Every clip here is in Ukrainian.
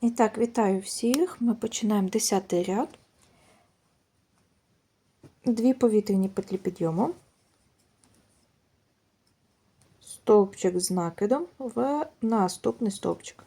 І так, вітаю всіх. Ми починаємо 10 ряд. Дві повітряні петлі підйому, стовпчик з накидом в наступний стовпчик.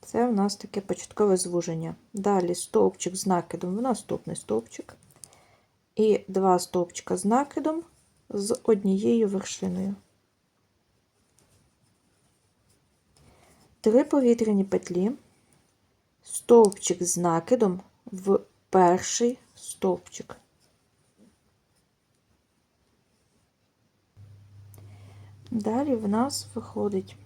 Це в нас таке початкове звуження. Далі стовпчик з накидом в наступний стовпчик. І два стовпчика з накидом з однією вершиною. Три повітряні петлі, стовпчик з накидом в перший стовпчик. Далі в нас виходить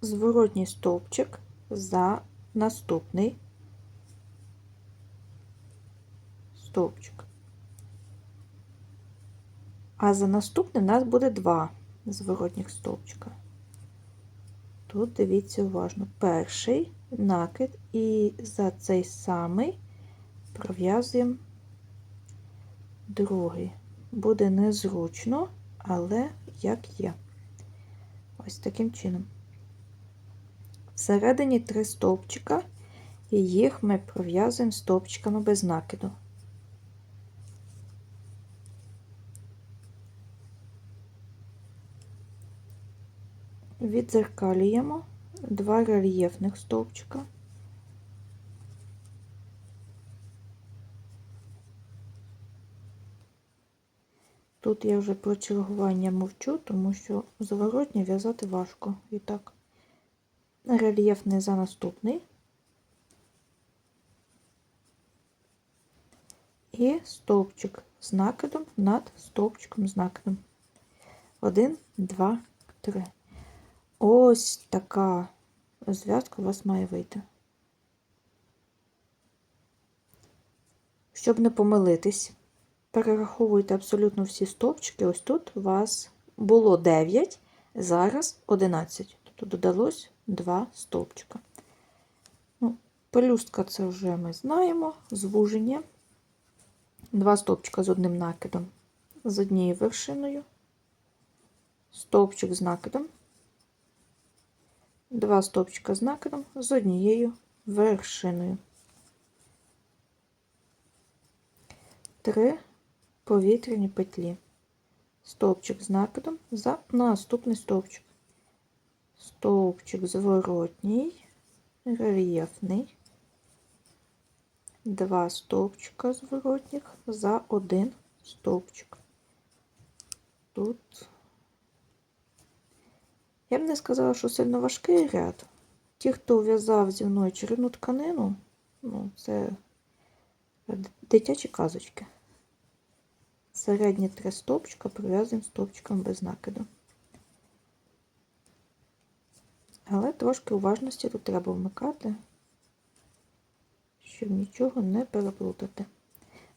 зворотній стовпчик за наступний стовпчик. А за наступний у нас буде два зворотніх стовпчика. Тут дивіться уважно, перший накид і за цей самий пров'язуємо другий. Буде незручно, але як є. Ось таким чином. Всередині три стовпчика, і їх ми пров'язуємо стовпчиками без накиду. Відзеркалюємо два рельєфних стовпчика. Тут я вже про чергування мовчу, тому що зворотні в'язати важко. І так, рельєфний за наступний. І стовпчик з накидом над стовпчиком з накидом. Один, два, три. Ось така зв'язка у вас має вийти. Щоб не помилитись, перераховуйте абсолютно всі стовпчики. Ось тут у вас було 9, зараз 11. Тобто додалось 2 стовпчика. Ну, Пелюстка це вже ми знаємо, звуження. Два стовпчика з одним накидом, з однією вершиною, стовпчик з накидом. Два стовпчика з накидом з однією вершиною. Три повітряні петлі. Стовпчик з накидом за наступний стовпчик. Стовпчик зворотній, рельєфний. Два стовпчика зворотніх за один стовпчик. Тут я б не сказала, що сильно важкий ряд. Ті, хто в'язав зі мною черевну тканину, ну, це дитячі казочки. Середні три стовпчика прив'язуємо стовпчиком без накиду. Але трошки уважності тут треба вмикати, щоб нічого не переплутати.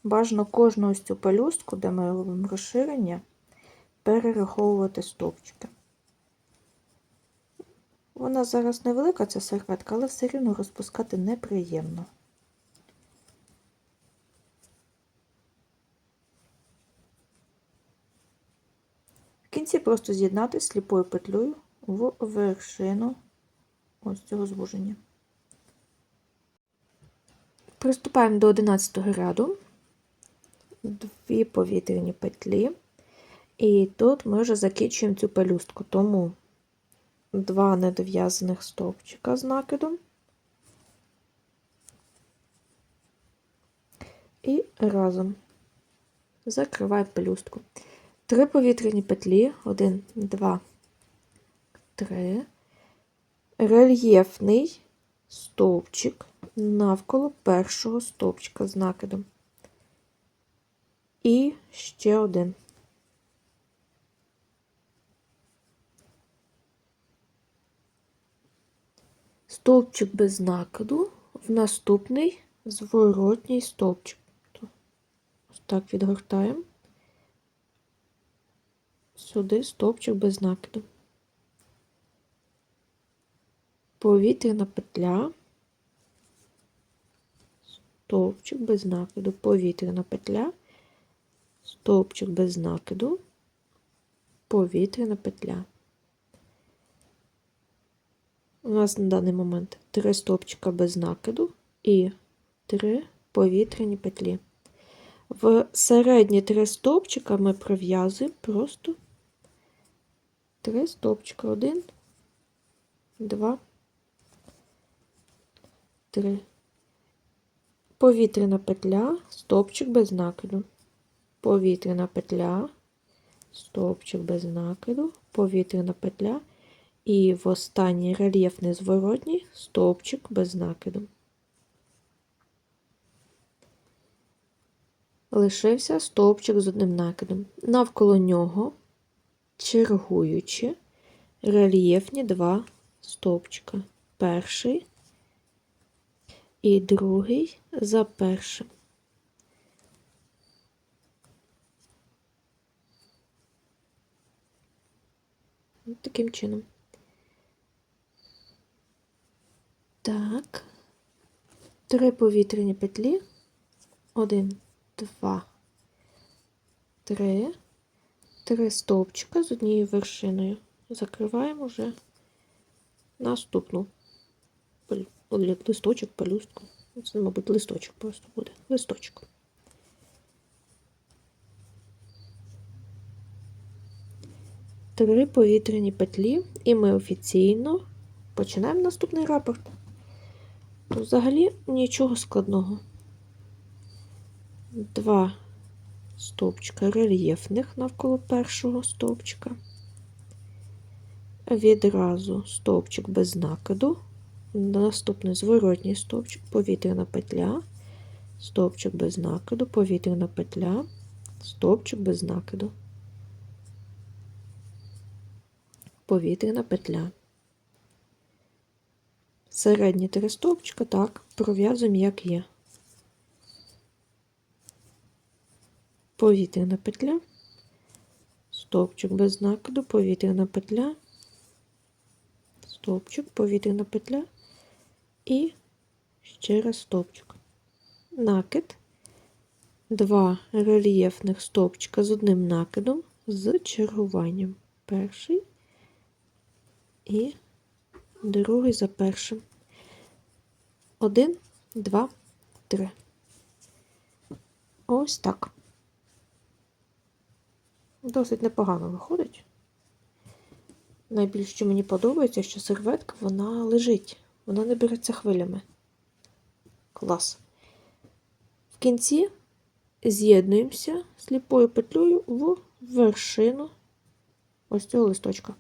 Бажано кожну ось цю пелюстку, де ми робимо розширення, перераховувати стовпчики. Вона зараз невелика, ця серветка, але все рівно розпускати неприємно. В кінці просто з'єднати сліпою петлею в вершину ось цього звуження. Приступаємо до 11 ряду, дві повітряні петлі, і тут ми вже закінчуємо цю пелюстку, тому два недов'язаних стовпчика з накидом і разом закриваю пелюстку. Три повітряні петлі, один, два, три, рельєфний стовпчик навколо першого стовпчика з накидом. І ще один. Стовпчик без накиду в наступний зворотній стовпчик. Ось так відгортаємо. Сюди стовпчик без накиду. Повітряна петля, стовпчик без накиду, повітряна петля, стовпчик без накиду, повітряна петля. У нас на даний момент 3 стовпчика без накиду і 3 повітряні петлі. В середні 3 стовпчика ми пров'язуємо просто 3 стовпчика. 1, 2, 3. Повітряна петля, стовпчик без накиду. Повітряна петля, стовпчик без накиду, повітряна петля. І в останній рельєфний зворотній стовпчик без накиду. Лишився стовпчик з одним накидом. Навколо нього, чергуючи, рельєфні два стовпчика. Перший і другий за першим. Таким чином. Так. Три повітряні петлі. Один, два, три. Три стовпчика з однією вершиною. Закриваємо вже наступну листочок, пелюстку. Це, мабуть, листочок просто буде. Листочок. Три повітряні петлі, і ми офіційно починаємо наступний рапорт. Взагалі нічого складного. Два стовпчика рельєфних навколо першого стовпчика. Відразу стовпчик без накиду. Наступний зворотній стовпчик, повітряна петля, стовпчик без накиду, повітряна петля, стовпчик без накиду. Повітряна петля. Середні три стовпчика, так, пров'язуємо як є. Повітряна петля, стовпчик без накиду, повітряна петля, стовпчик, повітряна петля і ще раз стовпчик. Накид, два рельєфних стовпчика з одним накидом з чергуванням. Перший і другий за першим. Один, два, три. Ось так. Досить непогано виходить. Найбільше, що мені подобається, що серветка вона лежить, вона не береться хвилями. Клас. В кінці з'єднуємося сліпою петлею в вершину ось цього листочка.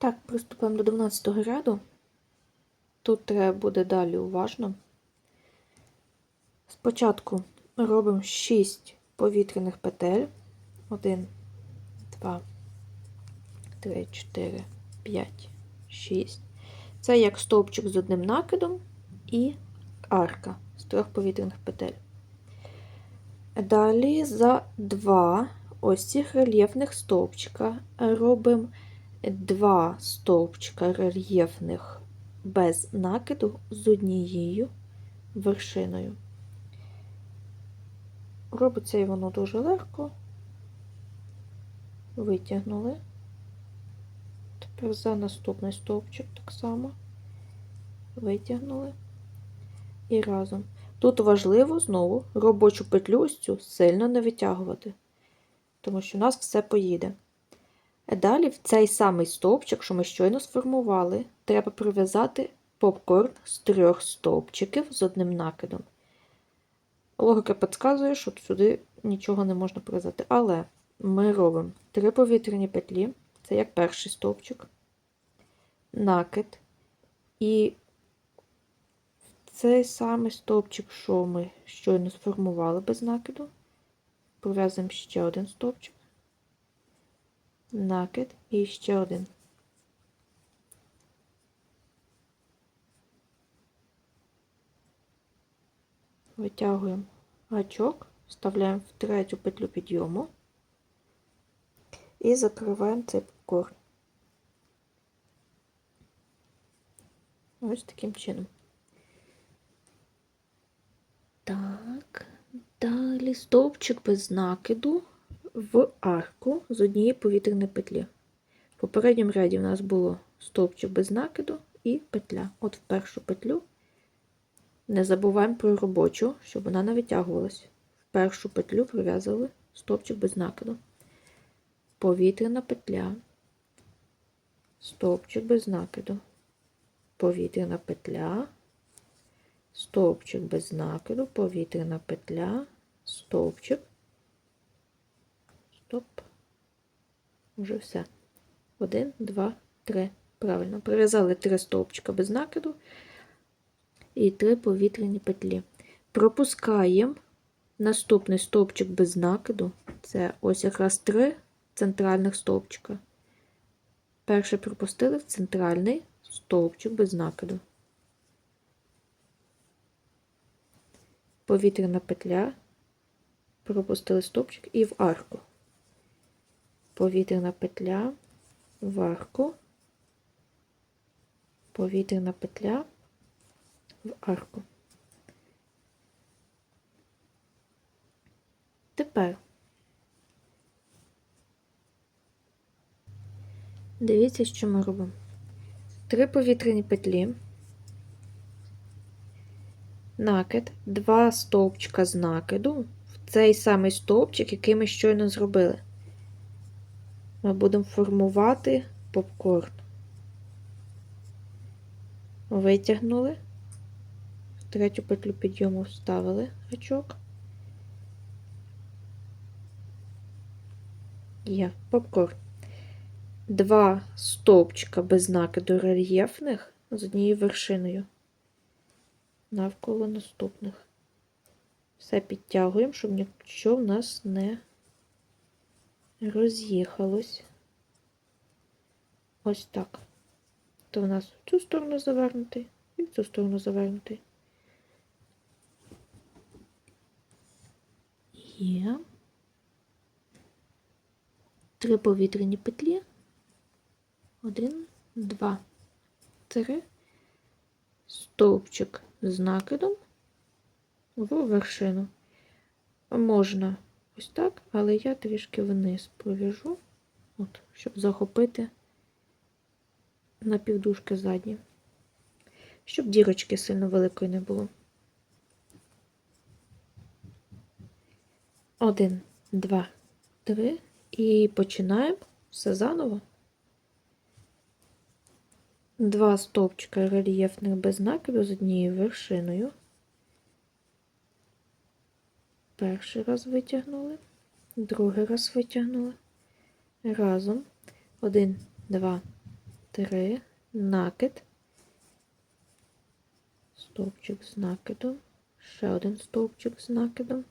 Так, приступаємо до 12 ряду. Тут треба буде далі уважно. Спочатку робимо 6 повітряних петель. 1, 2, 3, 4, 5, 6. Це як стовпчик з одним накидом і арка з трьох повітряних петель. Далі за два ось цих рельєфних стовпчика робимо два стовпчика рельєфних без накиду з однією вершиною. Робиться і воно дуже легко. Витягнули. Тепер за наступний стовпчик так само витягнули і разом. Тут важливо знову робочу петлю ось цю сильно не витягувати, тому що у нас все поїде. Далі в цей самий стовпчик, що ми щойно сформували, треба прив'язати попкорн з трьох стовпчиків з одним накидом. Логіка підказує, що сюди нічого не можна прив'язати. Але ми робимо три повітряні петлі, це як перший стовпчик, накид. І в цей самий стовпчик, що ми щойно сформували без накиду, пров'язуємо ще один стовпчик накид і ще один. Витягуємо гачок, вставляємо в третю петлю підйому і закриваємо цей попкорн. Ось таким чином. Так, далі стовпчик без накиду в арку з однієї повітряної петлі. В попередньому ряді у нас було стовпчик без накиду і петля. От в першу петлю не забуваємо про робочу, щоб вона не витягувалась. В першу петлю пров'язували стовпчик без накиду. Повітряна петля, стовпчик без накиду, повітряна петля, стовпчик без накиду, повітряна петля, стовпчик. Стоп. Вже все. Один, два, три. Правильно. Прив'язали три стовпчика без накиду і три повітряні петлі. Пропускаємо наступний стовпчик без накиду. Це ось якраз три центральних стовпчика. Перше пропустили в центральний стовпчик без накиду. Повітряна петля. Пропустили стовпчик і в арку. Повітряна петля в арку. Повітряна петля в арку. Тепер дивіться, що ми робимо. Три повітряні петлі, накид, два стовпчика з накиду в цей самий стовпчик, який ми щойно зробили. Ми будемо формувати попкорн. Витягнули, в третю петлю підйому вставили гачок. Є попкорн. Два стовпчика без накиду рельєфних з однією вершиною навколо наступних. Все підтягуємо, щоб нічого в нас не роз'їхалось. Ось так. То в нас в цю сторону завернутий і в цю сторону завернутий. Є. Три повітряні петлі. Один, два, три. Стовпчик з накидом в вершину. Можна ось так, але я трішки вниз пров'яжу, от, щоб захопити на півдужки задні, щоб дірочки сильно великої не було. Один, два, три. І починаємо все заново. Два стовпчика рельєфних без накиду з однією вершиною. Перший раз витягнули, другий раз витягнули. Разом. Один, два, три, накид, стовпчик з накидом, ще один стовпчик з накидом.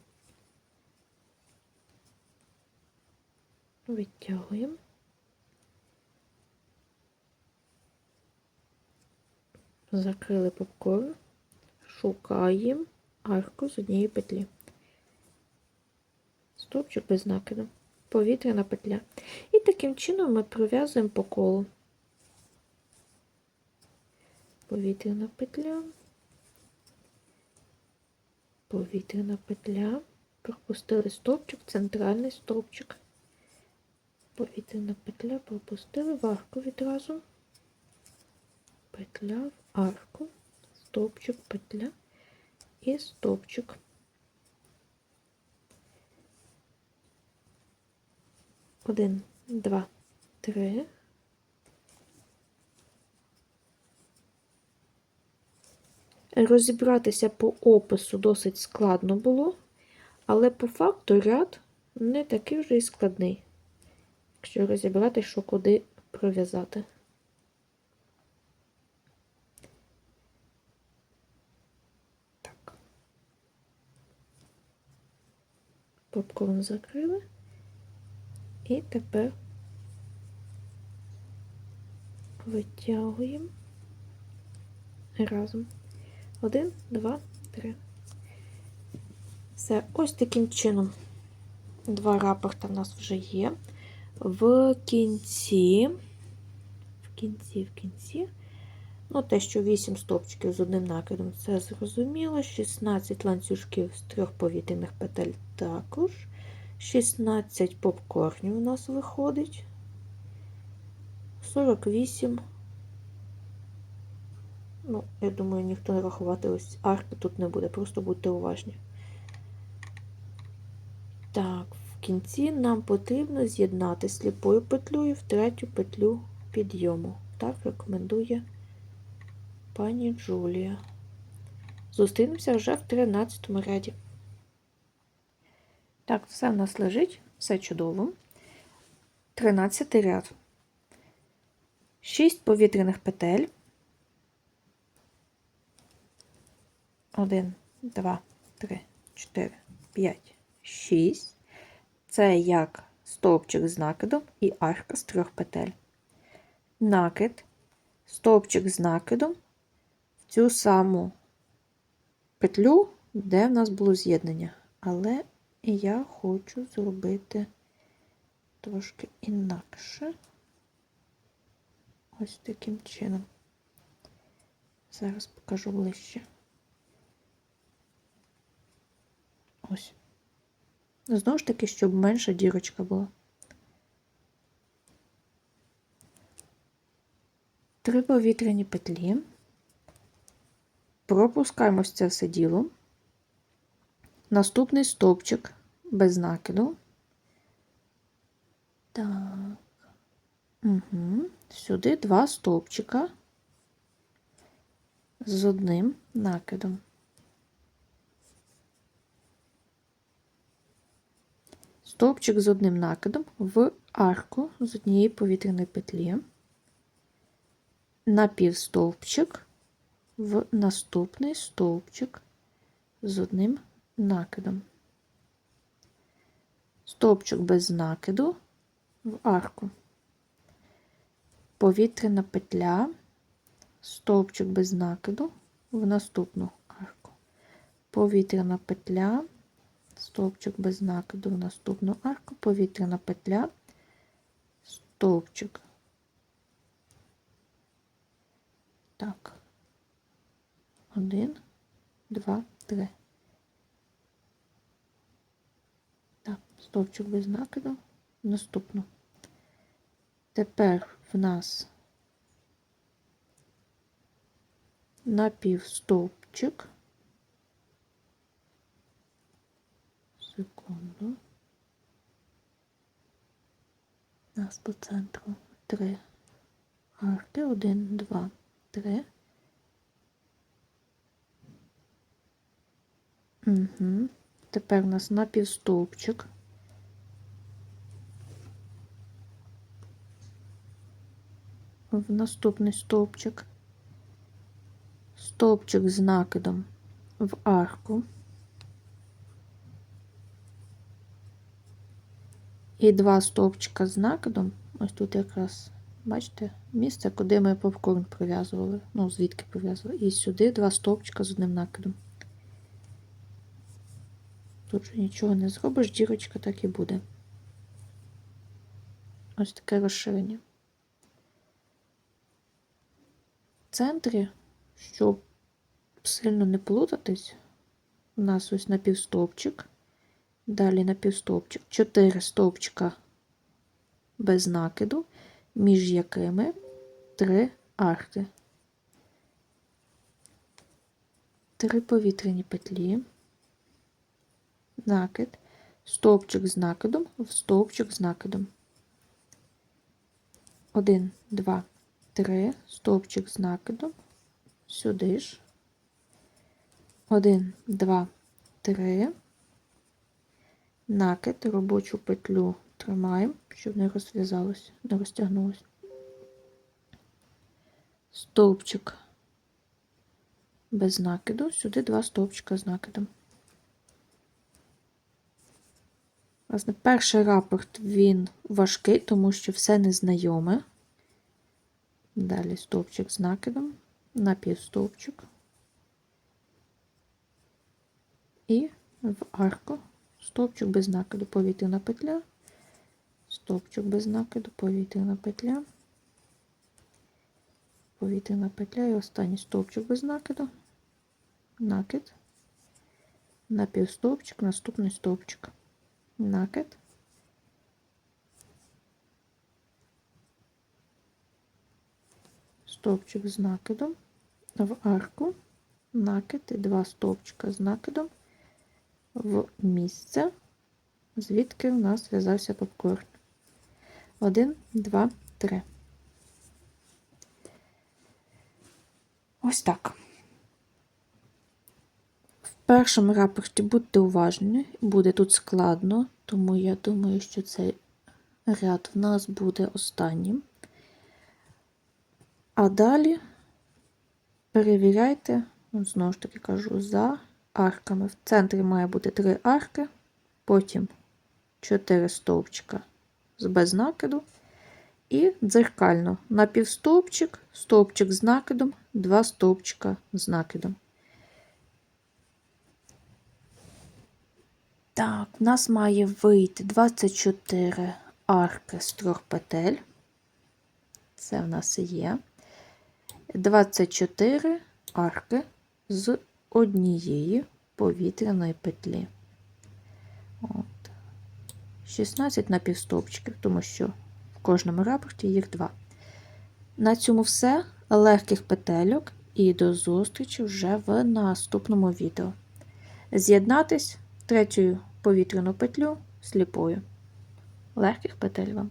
Витягуємо. Закрили попкорн, шукаємо арку з однієї петлі. Стовпчик без накиду, повітряна петля. І таким чином ми пров'язуємо по колу. Повітряна петля, повітряна петля, пропустили стовпчик, центральний стовпчик. Повітряна петля пропустили в арку відразу. Петля в арку, стовпчик, петля і стовпчик. Один, два, три. Розібратися по опису досить складно було, але по факту ряд не такий вже і складний якщо розібрати, що куди пров'язати. Так. Попкорн закрили. І тепер витягуємо разом. Один, два, три. Все, ось таким чином. Два рапорта в нас вже є. В кінці, в кінці, в кінці, ну, те, що 8 стопчиків з одним накидом, це зрозуміло. 16 ланцюжків з трьох повітряних петель також. 16 попкорнів у нас виходить. 48 Ну, я думаю, ніхто не рахувати ось арки тут не буде, просто будьте уважні. Так, в кінці нам потрібно з'єднати сліпою петлею в третю петлю підйому. Так рекомендує пані Джулія. Зустрінемося вже в 13 ряді. Так, все в нас лежить, все чудово. 13 ряд. 6 повітряних петель. 1, 2, 3, 4, 5, 6. Це як стовпчик з накидом і арка з трьох петель. Накид, стовпчик з накидом в цю саму петлю, де в нас було з'єднання. Але я хочу зробити трошки інакше. Ось таким чином. Зараз покажу ближче. Ось. Знову ж таки, щоб менша дірочка була. Три повітряні петлі. Пропускаємо це все діло. Наступний стовпчик без накиду. Так. Угу. Сюди два стовпчика з одним накидом. Стовпчик з одним накидом в арку з однієї повітряної петлі, напівстовпчик в наступний стовпчик з одним накидом. Стовпчик без накиду в арку. Повітряна петля, стовпчик без накиду в наступну арку. Повітряна петля, стовпчик без накиду в наступну арку, повітряна петля, стовпчик. Так. Один, два, три. Так, стовпчик без накиду. Наступну. Тепер в нас напівстовпчик. Секунду. У нас по центру три арки. Один, два, три. Угу. Тепер у нас напівстовпчик. В наступний стовпчик, стовпчик з накидом в арку і два стовпчика з накидом. Ось тут якраз, бачите, місце, куди ми попкорн прив'язували, ну, звідки прив'язували, і сюди два стовпчика з одним накидом. Тут же нічого не зробиш, дірочка так і буде. Ось таке розширення. В центрі, щоб сильно не плутатись, у нас ось напівстовпчик, далі напівстовпчик, 4 стовпчика без накиду, між якими 3 арки. Три повітряні петлі. Накид, стовпчик з накидом в стовпчик з накидом. 1, 2, 3, стовпчик з накидом, сюди ж. 1, 2, 3, накид, робочу петлю тримаємо, щоб не розв'язалось, не розтягнулося. Стовпчик без накиду, сюди два стовпчика з накидом. Власне, перший рапорт він важкий, тому що все незнайоме. Далі стовпчик з накидом, напівстовпчик. І в арку. Стовпчик без накиду, повітряна петля, стовпчик без накиду, повітряна петля, повітряна петля і останній стовпчик без накиду, накид, напівстовпчик, наступний стовпчик. Накид. Стовпчик з накидом в арку, накид і два стовпчика з накидом в місце, звідки у нас зв'язався попкорн. Один, два, три. Ось так. В першому рапорті будьте уважні, буде тут складно, тому я думаю, що цей ряд в нас буде останнім. А далі перевіряйте, ну, знову ж таки кажу, за арками. В центрі має бути три арки, потім 4 стовпчика з без накиду. І дзеркально напівстовпчик, стовпчик з накидом, два стовпчика з накидом. Так, в нас має вийти 24 арки з трьох петель. Це в нас і є. 24 арки з однієї повітряної петлі. От. 16 напівстовпчиків, тому що в кожному рапорті їх два. На цьому все. Легких петельок і до зустрічі вже в наступному відео. З'єднатись третьою повітряну петлю сліпою. Легких петель вам!